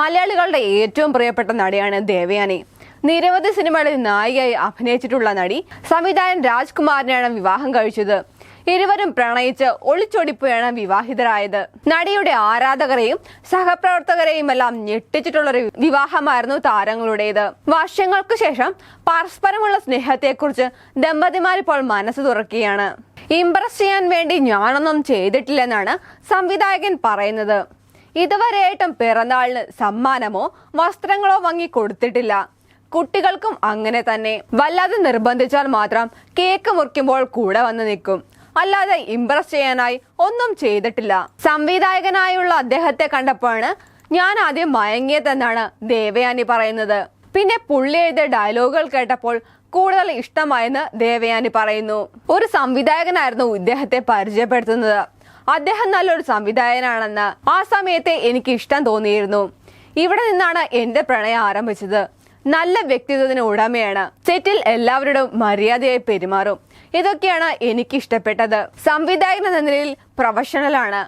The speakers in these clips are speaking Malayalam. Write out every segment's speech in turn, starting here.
മലയാളികളുടെ ഏറ്റവും പ്രിയപ്പെട്ട നടിയാണ് ദേവയാനി. നിരവധി സിനിമകളിൽ നായികയായി അഭിനയിച്ചിട്ടുള്ള നടി സംവിധായകൻ രാജ്കുമാറിനെയാണ് വിവാഹം കഴിച്ചത്. ഇരുവരും പ്രണയിച്ച് ഒളിച്ചോടിപ്പോയാണ് വിവാഹിതരായത്. നടിയുടെ ആരാധകരെയും സഹപ്രവർത്തകരെയും എല്ലാം ഞെട്ടിച്ചിട്ടുള്ളൊരു വിവാഹമായിരുന്നു താരങ്ങളുടേത്. വർഷങ്ങൾക്ക് ശേഷം പരസ്പരമുള്ള സ്നേഹത്തെക്കുറിച്ച് ദമ്പതിമാരിപ്പോൾ മനസ്സ് തുറക്കുകയാണ്. ഇംപ്രസ് ചെയ്യാൻ വേണ്ടി ഞാനൊന്നും ചെയ്തിട്ടില്ലെന്നാണ് സംവിധായകൻ പറയുന്നത്. ഇതുവരെയായിട്ടും പിറന്നാളിന് സമ്മാനമോ വസ്ത്രങ്ങളോ വാങ്ങി കൊടുത്തിട്ടില്ല. കുട്ടികൾക്കും അങ്ങനെ തന്നെ. വല്ലാതെ നിർബന്ധിച്ചാൽ മാത്രം കേക്ക് മുറിക്കുമ്പോൾ കൂടെ വന്ന് നിൽക്കും. അല്ലാതെ ഇംപ്രസ് ചെയ്യാനായി ഒന്നും ചെയ്തിട്ടില്ല. സംവിധായകനായുള്ള അദ്ദേഹത്തെ കണ്ടപ്പോഴാണ് ഞാൻ ആദ്യം മയങ്ങിയതെന്നാണ് ദേവയാനി പറയുന്നത്. പിന്നെ പുള്ളി എഴുതിയ ഡയലോഗുകൾ കേട്ടപ്പോൾ കൂടുതൽ ഇഷ്ടമായെന്ന് ദേവയാനി പറയുന്നു. ഒരു സംവിധായകനായിരുന്നു ഇദ്ദേഹത്തെ പരിചയപ്പെടുത്തുന്നത്. അദ്ദേഹം നല്ലൊരു സംവിധായകനാണെന്ന് ആ സമയത്തെ എനിക്ക് ഇഷ്ടം തോന്നിയിരുന്നു. ഇവിടെ നിന്നാണ് എന്റെ പ്രണയം ആരംഭിച്ചത്. നല്ല വ്യക്തിത്വത്തിന് ഉടമയാണ്. സെറ്റിൽ എല്ലാവരോടും മര്യാദയായി പെരുമാറും. ഇതൊക്കെയാണ് എനിക്ക് ഇഷ്ടപ്പെട്ടത്. സംവിധായകൻ എന്ന നിലയിൽ പ്രൊഫഷണലാണ്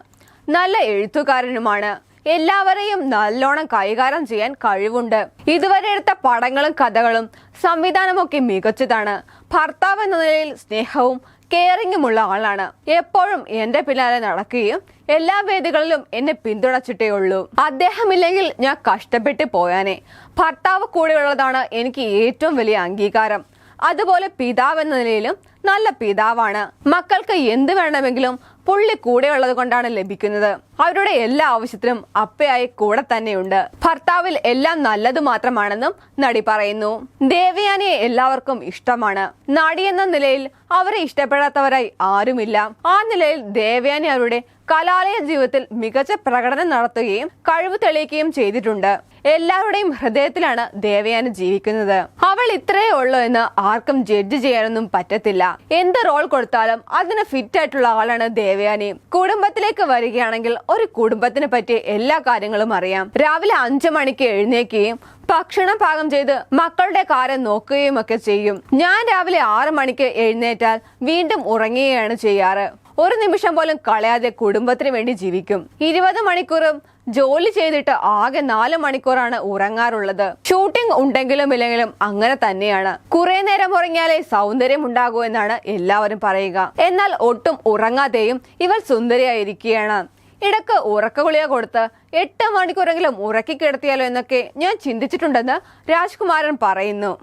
നല്ല എഴുത്തുകാരനുമാണ്. എല്ലാവരെയും നല്ലോണം കൈകാര്യം ചെയ്യാൻ കഴിവുണ്ട്. ഇതുവരെ എടുത്ത പടങ്ങളും കഥകളും സംവിധാനമൊക്കെ മികച്ചതാണ്. ഭർത്താവ് എന്ന നിലയിൽ സ്നേഹവും കെയറിങ്ങുമുള്ള ആളാണ്. എപ്പോഴും എന്റെ പിന്നാലെ നടക്കുകയും എല്ലാ വേദികളിലും എന്നെ പിന്തുണച്ചിട്ടേ ഉള്ളൂ. അദ്ദേഹമില്ലെങ്കിൽ ഞാൻ കഷ്ടപ്പെട്ട് പോയാനെ. ഭർത്താവ് കൂടെയുള്ളതാണ് എനിക്ക് ഏറ്റവും വലിയ അംഗീകാരം. അതുപോലെ പിതാവ് എന്ന നിലയിലും നല്ല പിതാവാണ്. മക്കൾക്ക് എന്ത് വേണമെങ്കിലും പുള്ളി കൂടെയുള്ളത് കൊണ്ടാണ് ലഭിക്കുന്നത്. അവരുടെ എല്ലാ ആവശ്യത്തിനും അപ്പയായി കൂടെ തന്നെയുണ്ട്. ഭർത്താവിൽ എല്ലാം നല്ലത് മാത്രമാണെന്നും നടി പറയുന്നു. ദേവയാനിയെ എല്ലാവർക്കും ഇഷ്ടമാണ്. നടി എന്ന നിലയിൽ അവരെ ഇഷ്ടപ്പെടാത്തവരായി ആരുമില്ല. ആ നിലയിൽ ദേവയാനി അവരുടെ കലാലയ ജീവിതത്തിൽ മികച്ച പ്രകടനം നടത്തുകയും കഴിവ് തെളിയിക്കുകയും ചെയ്തിട്ടുണ്ട്. എല്ലാവരുടെയും ഹൃദയത്തിലാണ് ദേവയാനി ജീവിക്കുന്നത്. അവൾ ഇത്രയേ ഉള്ളൂ എന്ന് ആർക്കും ജഡ്ജ് ചെയ്യാനൊന്നും പറ്റത്തില്ല. എന്ത് റോൾ കൊടുത്താലും അതിന് ഫിറ്റ് ആയിട്ടുള്ള ആളാണ് ദേവയാനി. കുടുംബത്തിലേക്ക് വരികയാണെങ്കിൽ ഒരു കുടുംബത്തിനെ പറ്റി എല്ലാ കാര്യങ്ങളും അറിയാം. രാവിലെ അഞ്ചു മണിക്ക് എഴുന്നേക്കുകയും ഭക്ഷണം പാകം ചെയ്ത് മക്കളുടെ കാര്യം നോക്കുകയും ഒക്കെ ചെയ്യും. ഞാൻ രാവിലെ ആറ് മണിക്ക് എഴുന്നേറ്റാൽ വീണ്ടും ഉറങ്ങുകയാണ് ചെയ്യാറ്. ഒരു നിമിഷം പോലും കളയാതെ കുടുംബത്തിന് വേണ്ടി ജീവിക്കും. ഇരുപത് മണിക്കൂറും ജോലി ചെയ്തിട്ട് ആകെ നാല് മണിക്കൂറാണ് ഉറങ്ങാറുള്ളത്. ഷൂട്ടിംഗ് ഉണ്ടെങ്കിലും ഇല്ലെങ്കിലും അങ്ങനെ തന്നെയാണ്. കുറെ നേരം ഉറങ്ങിയാലേ സൗന്ദര്യം ഉണ്ടാകൂ എന്നാണ് എല്ലാവരും പറയുക. എന്നാൽ ഒട്ടും ഉറങ്ങാതെയും ഇവർ സുന്ദരിയായിരിക്കുകയാണ്. ഇടയ്ക്ക് ഉറക്ക ഗുളിക കൊടുത്ത് എട്ട് മണിക്കൂറെങ്കിലും ഉറക്കി കിടത്തിയാലോ എന്നൊക്കെ ഞാൻ ചിന്തിച്ചിട്ടുണ്ടെന്ന് രാജ്കുമാരൻ പറയുന്നു.